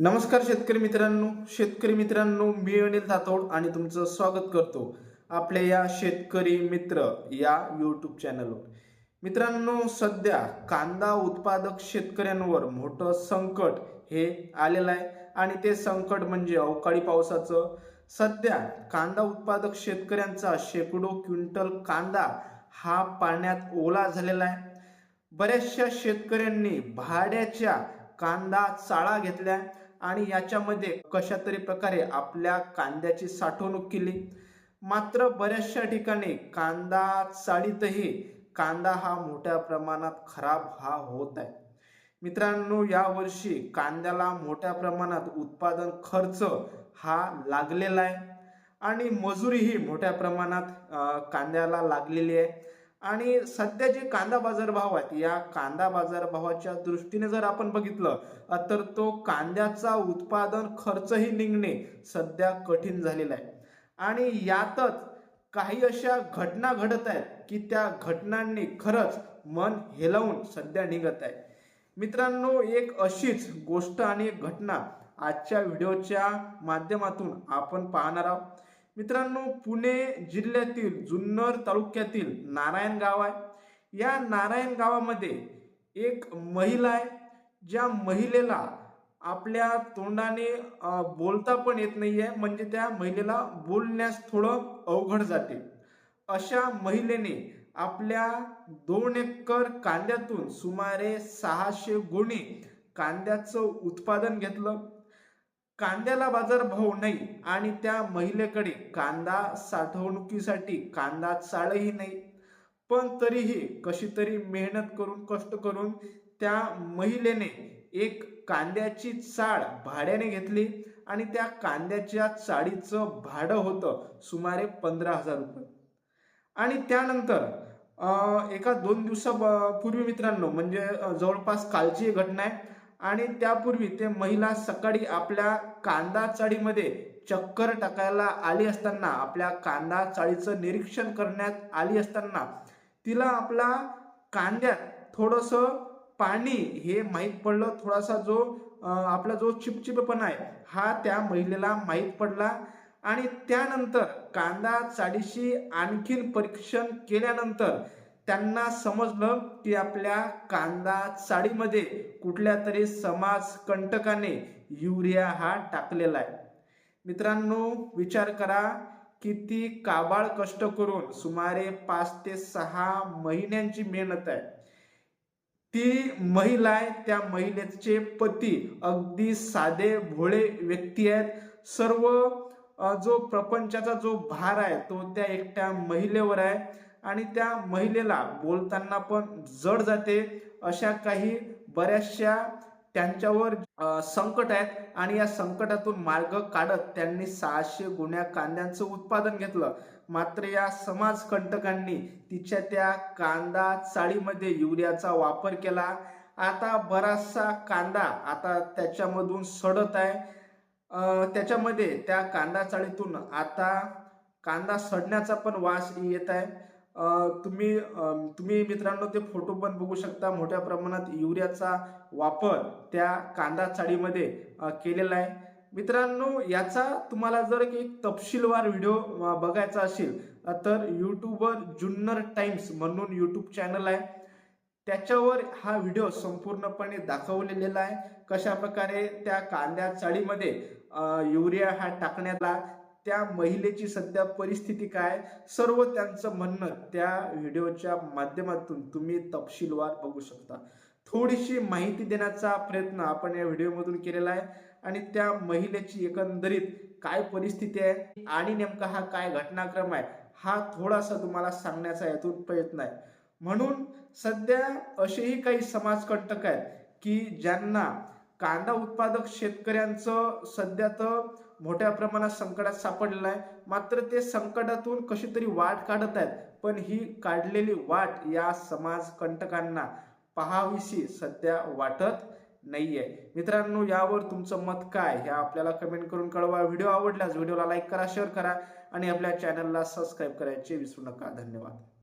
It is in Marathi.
नमस्कार शेतकरी मित्रांनो शेतकरी मित्रांनो मी अनिल धातोड आणि तुमचं स्वागत करतो आपल्या या शेतकरी मित्र या यूट्यूब चॅनलवर मित्रांनो सध्या कांदा उत्पादक शेतकऱ्यांवर मोठं संकट हे आलेलं आहे आणि ते संकट म्हणजे अवकाळी पावसाचं. सध्या कांदा उत्पादक शेतकऱ्यांचा शेकडो क्विंटल कांदा हा पाण्यात ओला झालेला आहे. बऱ्याचशा शेतकऱ्यांनी भाड्याच्या कांदा चाळा घेतल्या. आणि याच्यामध्ये कशा तरी प्रकारे आपल्या कांद्याची साठवणूक केली. मात्र बऱ्याचशा ठिकाणी कांदा चाळीतही कांदा हा मोठ्या प्रमाणात खराब हा होत आहे. मित्रांनो यावर्षी कांद्याला मोठ्या प्रमाणात उत्पादन खर्च हा लागलेला आहे. आणि मजुरीही मोठ्या प्रमाणात कांद्याला लागलेली आहे. आणि सध्या जे कांदा बाजारभाव आहेत या कांदा बाजारभावाच्या दृष्टीने जर आपण बघितलं तर तो कांद्याचा उत्पादन खर्चही निघणे सध्या कठीण झालेला आहे. आणि यातच काही अशा घटना घडत आहेत की त्या घटनांनी खरंच मन हेलावून सध्या निघत आहे. मित्रांनो एक अशीच गोष्ट आणि एक घटना आजच्या व्हिडिओच्या माध्यमातून आपण पाहणार आहोत. मित्रांनो पुणे जिल्ह्यातील जुन्नर तालुक्यातील नारायण गाव आहे. या नारायण गावामध्ये एक महिला आहे. ज्या महिलेला आपल्या तोंडाने बोलता पण येत नाही आहे म्हणजे त्या महिलेला बोलण्यास थोडं अवघड जाते. अशा महिलेने आपल्या दोन एकर कांद्यातून सुमारे सहाशे गुणी कांद्याचं उत्पादन घेतलं. कांद्याला बाजारभाव नाही आणि त्या महिलेकडे कांदा साठवणुकीसाठी कांदा चाळही नाही. पण तरीही कशी तरी मेहनत करून कष्ट करून त्या महिलेने एक कांद्याची चाळ भाड्याने घेतली आणि त्या कांद्याच्या चाळीचं भाडं होतं सुमारे पंधरा हजार रुपये. आणि त्यानंतर एका दोन दिवसापूर्वी मित्रांनो म्हणजे जवळपास कालची घटना आहे. आणि त्यापूर्वी ते महिला सकाळी आपल्या कांदा चाळीमध्ये चक्कर टाकायला आली असताना आपल्या कांदा चाळीचं निरीक्षण करण्यात आली असताना तिला आपला कांद्यात थोडंसं पाणी हे माहीत पडलं. थोडासा जो आपला जो चिपचिपपणा आहे हा त्या महिलेला माहीत पडला आणि त्यानंतर कांदा चाळीशी आणखीन परीक्षण केल्यानंतर त्यांना समजलं की आपल्या कांदा चाळीमध्ये कुठल्या तरी समाज कंटकाने युरिया हा टाकलेला आहे. मित्रांनो विचार करा किती काबाळ कष्ट करून सुमारे पाच ते सहा महिन्यांची मेहनत आहे. ती महिला आहे त्या महिलेचे पती अगदी साधे भोळे व्यक्ती आहेत. सर्व जो प्रपंचाचा जो भार आहे तो त्या एकट्या महिलेवर आहे. आणि त्या महिलेला बोलताना पण जड जाते. अशा काही बऱ्याचशा त्यांच्यावर संकट आहेत आणि या संकटातून मार्ग काढत त्यांनी सहाशे गुण्या कांद्यांचं उत्पादन घेतलं. मात्र या समाज कंटकांनी तिच्या त्या कांदा चाळीमध्ये युरियाचा वापर केला. आता बराचसा कांदा आता त्याच्यामधून सडत आहे. त्याच्यामध्ये त्या कांदा चाळीतून आता कांदा सडण्याचा पण वास येत आहे. तुम्ही तुम्ही मित्रांनो ते फोटो पण बघू शकता. मोठ्या प्रमाणात युरियाचा वापर त्या कांदा चाळीमध्ये केलेला आहे. मित्रांनो याचा तुम्हाला जर एक तपशीलवार व्हिडिओ बघायचा असेल तर यूट्यूबवर जुन्नर टाइम्स म्हणून यूट्यूब चॅनल आहे. त्याच्यावर हा व्हिडिओ संपूर्णपणे दाखवलेला आहे. कशा प्रकारे त्या कांद्या चाळीमध्ये युरिया हा टाकण्याला त्या महिलेची सध्या परिस्थिती काय? सर्व त्यांचं म्हणणं त्या व्हिडिओच्या माध्यमातून तुम्ही तपशीलवार बघू शकता. थोडीशी माहिती देण्याचा प्रयत्न आपण या व्हिडिओमधून केलेला आहे आणि त्या महिलेची एकंदरीत काय परिस्थिती आहे आणि नेमका हा काय घटनाक्रम आहे हा थोडासा तुम्हाला सांगण्याचा यातून प्रयत्न आहे. म्हणून सध्या असेही काही समाजकंटक आहेत की ज्यांना कांदा उत्पादक शेतकऱ्यांचं सध्या तर मोठ्या प्रमाणात संकटात सापडलेलं आहे. मात्र ते संकटातून कशी तरी वाट काढत आहेत. पण ही काढलेली वाट या समाज कंटकांना सध्या वाटत नाहीये. मित्रांनो यावर तुमचं मत काय? हे आपल्याला कमेंट करून कळवा. व्हिडिओ आवडल्यास व्हिडिओला लाईक करा शेअर करा आणि आपल्या चॅनलला सबस्क्राईब करायचे विसरू नका. धन्यवाद.